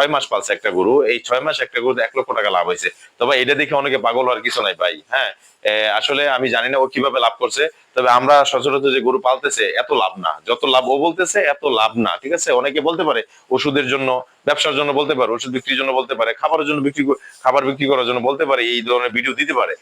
ছয় মাস পালছে একটা গরু। এই ছয় মাস একটা গরু এক লক্ষ টাকা লাভ হয়েছে। তবে এটা দেখে অনেকে পাগল হওয়ার কিছু নাই ভাই হ্যাঁ? আসলে আমি জানি না ও কীভাবে লাভ করছে, তবে আমরা সচরাচর যে গরু পালতেছে, এত লাভ না। যত লাভ ও বলতেছে, এত লাভ না, ঠিক আছে? অনেকে বলতে পারে ওষুধের জন্য, ব্যবসার জন্য বলতে পারে, ওষুধ বিক্রির জন্য বলতে পারে, খাবারের জন্য বিক্রি কর- খাবার বিক্রি করার জন্য বলতে পারে, এই ধরনের ভিডিও দিতে পারে।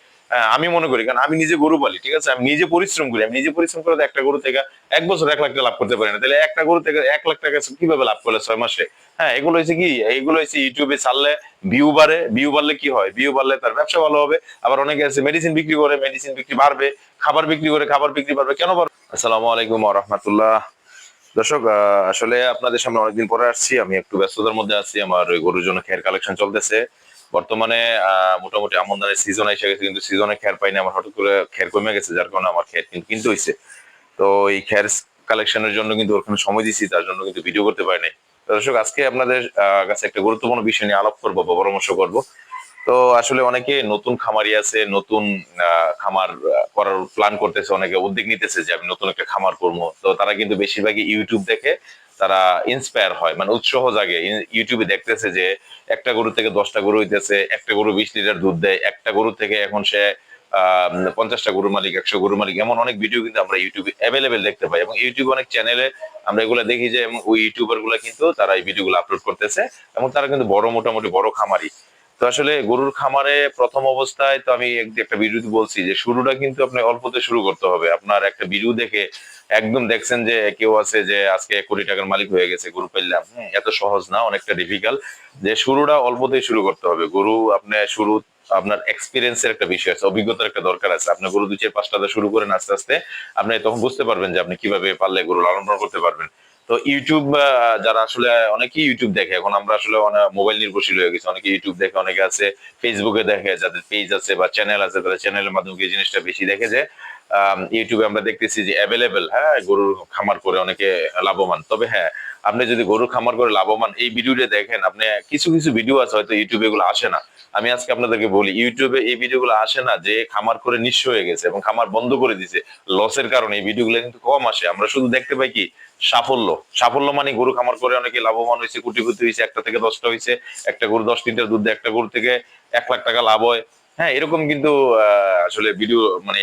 আমি মনে করি, কারণ আমি নিজে গরু পালি, ঠিক আছে? আমি নিজে পরিশ্রম করি, আমি নিজে পরিশ্রম করে একটা গরু থেকে এক বছর এক লাখ টাকা লাভ করতে পারি না। তাহলে একটা গরু থেকে এক লাখ টাকা কীভাবে লাভ করলে ছয় মাসে? হ্যাঁ এগুলো হচ্ছে কি? এইগুলো হচ্ছে ইউটিউবে ছাড়লে ভিউ বাড়ে। ভিউ বাড়লে কি হয়? ভিউ বাড়লে তার ব্যবসা ভালো হবে। আবার অনেকে আছে মেডিসিন বিক্রি করে মেডিসিন বিক্রি বাড়বে, খাবার বিক্রি করে, খাবার বিক্রি বাড়বে, কেন বাড়বে? আসসালামু আলাইকুম রহমতুল্লাহ। দর্শক আসলে আপনাদের সামনে অনেকদিন পরে আসছি, আমি একটু ব্যস্ততার মধ্যে আছি, আমার ওই গরুর জন্য খের কালেকশন চলতেছে। বর্তমানে মোটামুটি আমদানির সিজন এসে গেছে, কিন্তু সিজনে খের পাইনি, আমার হঠাৎ করে খের কমে গেছে, যার কারণে আমার খের কিন্তু কিনতে হয়েছে তো এই খের কালেকশনের জন্য কিন্তু ওখানে সময় দিছি, তার জন্য কিন্তু ভিডিও করতে পারি নাই দর্শক, আজকে আপনাদের কাছে একটা গুরুত্বপূর্ণ বিষয় নিয়ে আলাপ করব বা পরামর্শ করব। তো আসলে অনেকে নতুন খামারি আছে, নতুন খামার করার প্ল্যান করতেছে, অনেকে উদ্যোগ নিতেছে যে আমি নতুন একটা খামার করব। তো তারা কিন্তু বেশিরভাগই ইউটিউব দেখে তারা ইন্সপায়ার হয়। মানে উৎসাহ জাগে। ইউটিউবে দেখতেছে যে, একটা গরু থেকে দশটা গরু হইতেছে, একটা গরু বিশ লিটার দুধ দেয়, একটা গরু থেকে এখন সে পঞ্চাশটা গরুর মালিক, একশো গরুর মালিক, এমন অনেক ভিডিও কিন্তু আমরা ইউটিউবে অ্যাভেলেবেল দেখতে পাই। এবং ইউটিউবে অনেক চ্যানেলে আমরা এগুলো দেখি যে ওই ইউটিউবারগুলা কিন্তু তারা এই ভিডিওগুলো আপলোড করতেছে। এবং তারা কিন্তু বড়, মোটামুটি বড় খামারি। তো আসলে গরুর খামারে প্রথম অবস্থায় তো আমি একটা ভিডিওতে বলছি যে শুরুটা কিন্তু আপনি অল্পতে শুরু করতে হবে। আপনার একটা ভিডিও দেখে একদম দেখছেন যে কেউ আছে যে আজকে কোটি টাকার মালিক হয়ে গেছে, গরু পেলাম এত সহজ না, অনেকটা ডিফিকাল্ট যে শুরুটা অল্পতেই শুরু করতে হবে। গরু আপনি শুরু, আপনার এক্সপিরিয়েন্সের একটা বিষয় আছে, অভিজ্ঞতার একটা দরকার আছে। আপনি গরু দুই চার পাঁচটা শুরু করেন আস্তে আস্তে। আপনি তখন বুঝতে পারবেন যে আপনি কীভাবে পারলে গরু লালন পালন করতে পারবেন। তো ইউটিউব যারা আসলে অনেকেই ইউটিউব দেখে, এখন আমরা আসলে মোবাইল নির্ভরশীল হয়ে গেছি। অনেকে ইউটিউব দেখে, অনেকে আছে ফেসবুকে দেখে, যাদের পেজ আছে বা চ্যানেল আছে তাদের চ্যানেলের মাধ্যমে জিনিসটা বেশি দেখে যে ইউটিউবে আমরা দেখতেছি যে অ্যাভেলেবেল হ্যাঁ গরুর খামার করে অনেকে লাভবান। তবে হ্যাঁ আপনি যদি গরুর খামার করে লাভবান এই ভিডিওটা দেখেন, আপনি কিছু কিছু ভিডিও আছে হয়তো ইউটিউবে এগুলো আসে না। আমি আজকে আপনাদেরকে বলি ইউটিউবে এই ভিডিওগুলো আসে না যে খামার করে নিঃস্ব হয়ে গেছে এবং খামার বন্ধ করে দিছে। লসের কারণে এই ভিডিওগুলো কিন্তু কম আসে। আমরা শুধু দেখতে পাই কি? সাফল্য। সাফল্য মানে গরু খামার করে অনেকে লাভবান হয়েছে, কোটিপতি হয়েছে, একটা থেকে দশটা হয়েছে, একটা গরু দশ লিটার দুধ একটা গরু থেকে এক লাখ টাকা লাভ হয়। হ্যাঁ এরকম কিন্তু আসলে ভিডিও মানে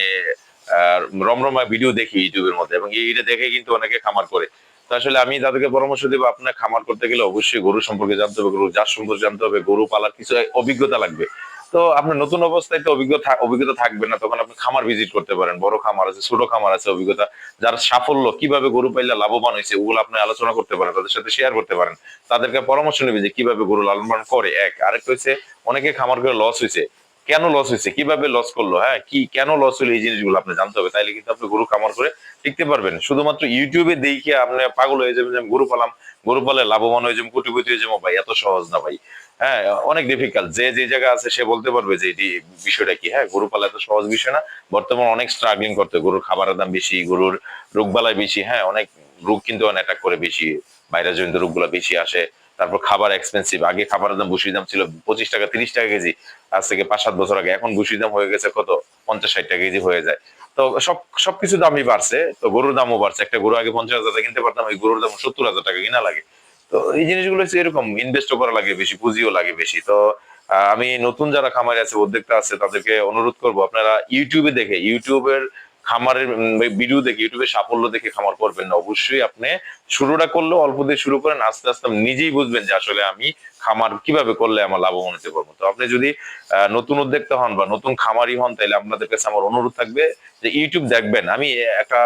রমরমা ভিডিও দেখি ইউটিউবের মধ্যে এবং এইটা দেখে কিন্তু অনেকে খামার করে। আসলে আমি তাদেরকে পরামর্শ দেবো আপনার খামার করতে গেলে অবশ্যই গরু সম্পর্কে জানতে হবে, গরু জাত সম্পর্কে জানতে হবে, গরু পালার কিছু অভিজ্ঞতা লাগবে। তো আপনার নতুন অবস্থায় তো অভিজ্ঞতা অভিজ্ঞতা থাকবে না, তখন আপনি খামার ভিজিট করতে পারেন। বড় খামার আছে, ছোট খামার আছে অভিজ্ঞতা, যার সাফল্য, কীভাবে গরু পাইলে লাভবান হয়েছে, ওগুলো আপনি আলোচনা করতে পারেন, তাদের সাথে শেয়ার করতে পারেন। তাদেরকে পরামর্শ নেবে যে কীভাবে গরু লালন পালন করে, এক। আরেকটা হচ্ছে, অনেকে খামার করে লস হয়েছে কেন লস হয়েছে? কীভাবে লস করল? হ্যাঁ কি, কেন লস হলো এই জিনিসগুলো আপনি জানতে হবে। তাইলে কিন্তু আপনি গরু খামার করে টিকতে পারবেন। শুধুমাত্র ইউটিউবে দেখে আপনি পাগল হয়ে যাবেন যে আমি গরু পালাম। গরু পালে লাভবান হয়ে যাব, কোটিপতি হয়ে যাব। ভাই, এত সহজ না ভাই। হ্যাঁ অনেক ডিফিকাল্ট যে যে জায়গা আছে সে বলতে পারবে যে এটি বিষয়টা কি। হ্যাঁ গরু পালা এত সহজ বিষয় না। বর্তমানে অনেক স্ট্রাগলিং করতে গরুর খাবারের দাম বেশি, গরুর রোগ বালাই বেশি। হ্যাঁ অনেক রোগ কিন্তু অ্যাটাক করে বেশি। বাইরের জনিত রোগগুলো বেশি আসে। তারপর খাবার এক্সপেন্সিভ আগে খাবারের দাম ভুসির দাম ছিল পঁচিশ টাকা, তিরিশ টাকা কেজি। আজ থেকে পাঁচ, সাত বছর আগে। এখন ভুসির দাম হয়ে গেছে কত? পঞ্চাশ, ষাট টাকা কেজি হয়ে যায়। তো সব, সবকিছু দামই বাড়ছে। তো গরুর দামও বাড়ছে। একটা গরু আগে পঞ্চাশ হাজার কিনতে পারতাম ওই গরুর দাম সত্তর হাজার টাকা কিনা লাগে। তো এই জিনিসগুলো হচ্ছে এরকম। ইনভেস্টও করা লাগে বেশি, পুঁজিও লাগে বেশি। তো আমি নতুন যারা খামারে আছে, উদ্যোক্তা আছে, তাদেরকে অনুরোধ করব, আপনারা ইউটিউবে দেখে ইউটিউবের খামারের ভিডিও দেখে ইউটিউবে সাফল্য দেখে খামার করবেন না। অবশ্যই আপনি শুরুটা করলেও অল্প দিয়ে শুরু করেন, আস্তে আস্তে নিজেই বুঝবেন যে আসলে আমি খামার কীভাবে করলে আমার লাভবান হতে পারব তো আপনি যদি নতুন উদ্যোক্তা হন বা নতুন খামারি হন, তাহলে আপনাদের কাছে আমার অনুরোধ থাকবে যে ইউটিউব দেখবেন। আমি একটা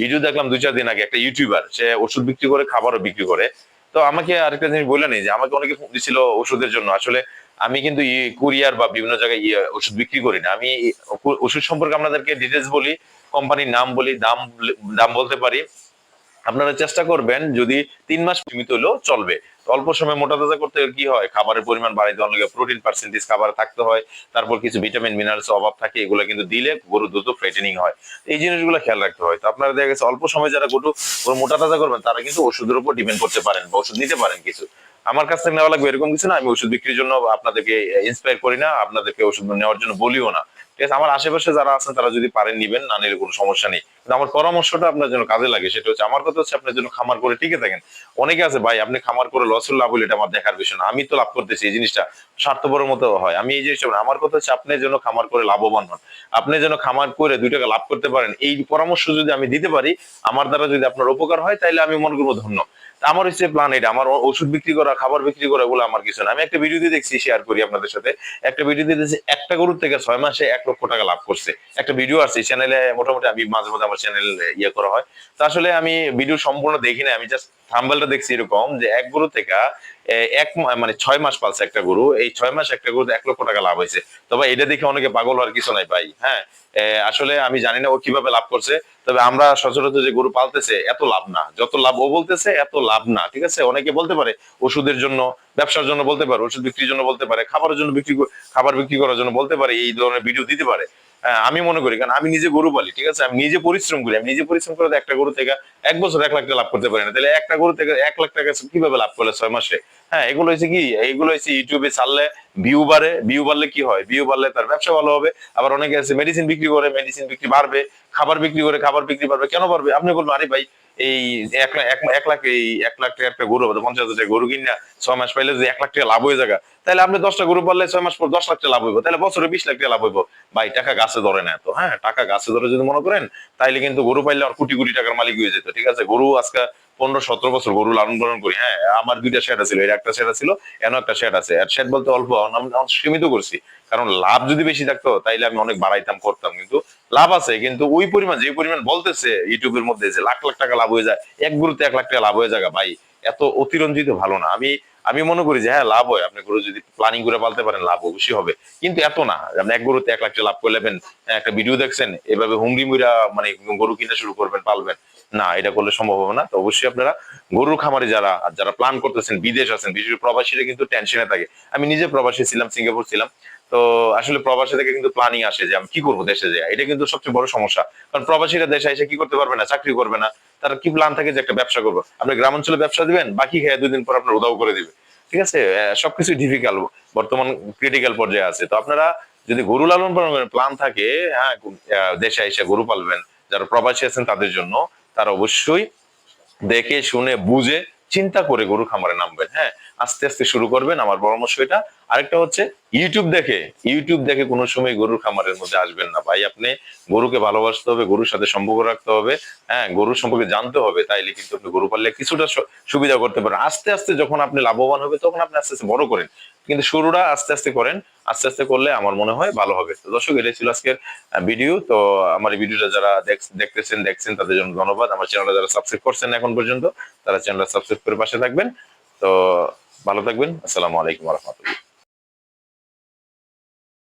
ভিডিও দেখলাম দুই চার দিন আগে, একটা ইউটিউবার সে ওষুধ বিক্রি করে, খাবারও বিক্রি করে। তো আমাকে আরেকটা জিনিস বললেন যে, আমাকে অনেকে ফোন দিছিল ওষুধের জন্য। আসলে আমি কিন্তু কুরিয়ার বা বিভিন্ন জায়গায় ইয়ে ওষুধ বিক্রি করি না। আমি ওষুধ সম্পর্কে আপনাদেরকে ডিটেলস বলি কোম্পানির নাম বলি, দাম দাম বলতে পারি। আপনারা চেষ্টা করবেন যদি তিন মাস সীমিত হলেও চলবে। অল্প সময় মোটা তাজা করতে কি হয়? খাবারের পরিমাণ বাড়াই দেওয়ার লগে প্রোটিন পার্সেন্টেজ খাবার থাকতে হয়। তারপর কিছু ভিটামিন মিনারেলস অভাব থাকে, এগুলো কিন্তু দিলে গরু দ্রুত ফ্রেটেনিং হয়। এই জিনিসগুলো খেয়াল রাখতে হয়। তো আপনারা দেখা গেছে অল্প সময় যারা গরু মোটা তাজা করবেন, তারা কিন্তু ওষুধের উপর ডিপেন্ড করতে পারেন বা ওষুধ নিতে পারেন কিছু। আমার কাছ থেকে নেওয়া লাগবে এরকম কিছু না, আমি ওষুধ বিক্রির জন্য আপনাদেরকে ইন্সপায়ার করি না, আপনাদেরকে ওষুধ নেওয়ার জন্য বলিও না। ঠিক আমার আশেপাশে যারা আছেন, তারা যদি পারেন নিবেন, না নিলে কোনো সমস্যা নেই। কিন্তু আমার পরামর্শটা আপনার জন্য কাজে লাগে, সেটা হচ্ছে আমার কথা হচ্ছে আপনার জন্য খামার করে টিকে থাকেন। অনেকে আছে, ভাই, আপনি খামার করে লসুল লাভ হলে এটা আমার দেখার বিষয় না। আমি তো লাভ করতেছি, এই জিনিসটা স্বার্থপরের মতো হয়। আমি এই জিনিসটা আমার কথা হচ্ছে আপনার জন্য খামার করে লাভবান হন। আপনি যেন খামার করে দুই টাকা লাভ করতে পারেন, এই পরামর্শ যদি আমি দিতে পারি, আমার দ্বারা যদি আপনার উপকার হয় তাহলে আমি মনে করব ধন্য। আমার হচ্ছে প্ল্যান এটা, আমার ওষুধ বিক্রি করা, খাবার বিক্রি করা এগুলো আমার কিছু না। আমি একটা ভিডিও দিয়ে দেখছি শেয়ার করি আপনাদের সাথে। একটা ভিডিও দিয়ে দেখছি, একটা গরুর থেকে ছয় মাসে এক লক্ষ টাকা লাভ করছে। একটা ভিডিও আছে চ্যানেলে মোটামুটি আমি মাঝে মাঝে আমার চ্যানেল ইয়ে করা হয়। তা আসলে আমি ভিডিও সম্পূর্ণ দেখি না আমি জাস্ট থাম্বেলটা দেখছি এরকম যে এক গরু থেকে এক মানে ছয় মাস পালছে একটা গরু। এই ছয় মাস একটা গরু এক লক্ষ টাকা লাভ হয়েছে। তবে এটা দেখে অনেকে পাগল হওয়ার কিছু নাই ভাই হ্যাঁ? আসলে আমি জানি না ও কীভাবে লাভ করছে। তবে আমরা সচরাচর যে গরু পালতেছে, এত লাভ না। যত লাভ ও বলতেছে, এত লাভ না, ঠিক আছে? অনেকে বলতে পারে ওষুধের জন্য, ব্যবসার জন্য বলতে পারে, ওষুধ বিক্রির জন্য বলতে পারে, খাবারের জন্য বিক্রি কর- খাবার বিক্রি করার জন্য বলতে পারে, এই ধরনের ভিডিও দিতে পারে। আমি মনে করি, কারণ আমি নিজে গরু পালি, ঠিক আছে? আমি নিজে পরিশ্রম করি, আমি নিজে পরিশ্রম করে একটা গরু থেকে এক বছর, এক লাখ টাকা লাভ করতে পারি না। তাহলে একটা গরু থেকে এক লাখ টাকা কীভাবে লাভ করলে ছয় মাসে? হ্যাঁ এগুলো হচ্ছে কি? এইগুলো হচ্ছে ইউটিউবে ছাড়লে ভিউ বাড়ে। ভিউ বাড়লে কি হয়? ভিউ বাড়লে তার ব্যবসা ভালো হবে। আবার অনেকে আছে মেডিসিন বিক্রি করে মেডিসিন বিক্রি বাড়বে, খাবার বিক্রি করে, খাবার বিক্রি বাড়বে। কেন বাড়বে? আপনি বলবেন, আরে ভাই, এই এক লাখ, এক- লাখ, এই এক লাখ টাকা একটা গরু হবে পঞ্চাশ হাজার গরু কিনা ছয় মাস পাইলে যদি এক লাখ টাকা লাভ হয়ে যাবে তাহলে আপনি দশটা গরু পারলে ছয় মাস পর দশ লাখ টাকা লাভ হইব। তাহলে বছরে বিশ লাখ টাকা লাভ হইব। ভাই, টাকা গাছে ধরে না তো হ্যাঁ? টাকা গাছে ধরে যদি মনে করেন, তাইলে কিন্তু গরু পাইলে আর কোটি কোটি টাকার মালিক হয়ে যেত, ঠিক আছে? গরু আজকে পনেরো, সতেরো বছর গরু লালন পালন করি। হ্যাঁ আমার দুইটা শেড ছিল এর একটা শেড ছিল এন একটা শেড আছে। আর শেড বলতে অল্প সীমিত করছি। কারণ লাভ যদি বেশি থাকতো, তাইলে আমি অনেক বাড়াইতাম, করতাম। কিন্তু লাভ আছে, কিন্তু ওই পরিমাণ, যে পরিমাণ বলতেছে ইউটিউবের মধ্যে যে লাখ লাখ টাকা লাভ হয়ে যায়, এক গরুতে এক লাখ টাকা লাভ হয়ে যায় ভাই, এত অতিরঞ্জিত ভালো না। আমি আমি মনে করি যে হ্যাঁ লাভ হয়। আপনি গরু যদি প্ল্যানিং করে পালতে পারেন, লাভ অবশ্যই হবে। কিন্তু এত না। আপনি এক গরুতে এক লাখ টাকা লাভ করলেন একটা ভিডিও দেখছেন, এভাবে হুমড়ি মুড়া মানে গরু কিনা শুরু করবেন, পালবেন। না, এটা করলে সম্ভব হবে না। তো অবশ্যই আপনারা গরুর খামারে যারা যারা প্ল্যান করতেছেন, বিদেশ আছেন বিশেষ প্রবাসীরা কিন্তু টেনশনে থাকে। আমি নিজে প্রবাসী ছিলাম, সিঙ্গাপুর ছিলাম। তো আসলে প্রবাসী থেকে কিন্তু প্ল্যানিং আসে যে আমি কি করব দেশে যায়। এটা কিন্তু সবচেয়ে বড় সমস্যা। কারণ প্রবাসীরা দেশে এসে কি করতে পারবে না, চাকরি করবে না। তারা কি প্ল্যান থাকে যে একটা ব্যবসা করব? আপনি গ্রাম অঞ্চলে ব্যবসা দিবেন, বাকি খেয়ে দুই দিন পর আপনার উদাও করে দিবে। ঠিক আছে? সবকিছু ডিফিকাল্ট বর্তমান ক্রিটিক্যাল পর্যায়ে আছে। তো আপনারা যদি গরু লালন পালনের প্ল্যান থাকে হ্যাঁ দেশে এসে গরু পালবেন, যারা প্রবাসী আছেন তাদের জন্য তারা অবশ্যই দেখে, শুনে, বুঝে, চিন্তা করে গরু খামারে নামবেন। হ্যাঁ আস্তে আস্তে শুরু করবেন আমার পরামর্শ এটা। আরেকটা হচ্ছে ইউটিউব দেখে। ইউটিউব দেখে কোনো সময় গরুর খামারের মধ্যে আসবেন না। ভাই, আপনি গরুকে ভালোবাসতে হবে, গরুর সাথে সম্পর্ক রাখতে হবে। হ্যাঁ গরুর সম্পর্কে জানতে হবে, তাইলে কিন্তু আপনি গরু পাললে কিছুটা সুবিধা করতে পারেন। আস্তে আস্তে যখন আপনি লাভবান হবে, তখন আপনি আস্তে আস্তে বড় করেন। কিন্তু শুরুটা আস্তে আস্তে করেন, আস্তে আস্তে করলে আমার মনে হয় ভালো হবে। তো দর্শক, এটাই ছিল আজকের ভিডিও তো আমার এই ভিডিওটা যারা দেখ- দেখতেছেন, দেখছেন, তাদের জন্য ধন্যবাদ। আমার চ্যানেলটা যারা সাবস্ক্রাইব করছেন এখন পর্যন্ত, তারা চ্যানেলটা সাবস্ক্রাইব করে পাশে থাকবেন। তো ভালো থাকবেন। আসসালামু আলাইকুম রহমতুল্লাহ।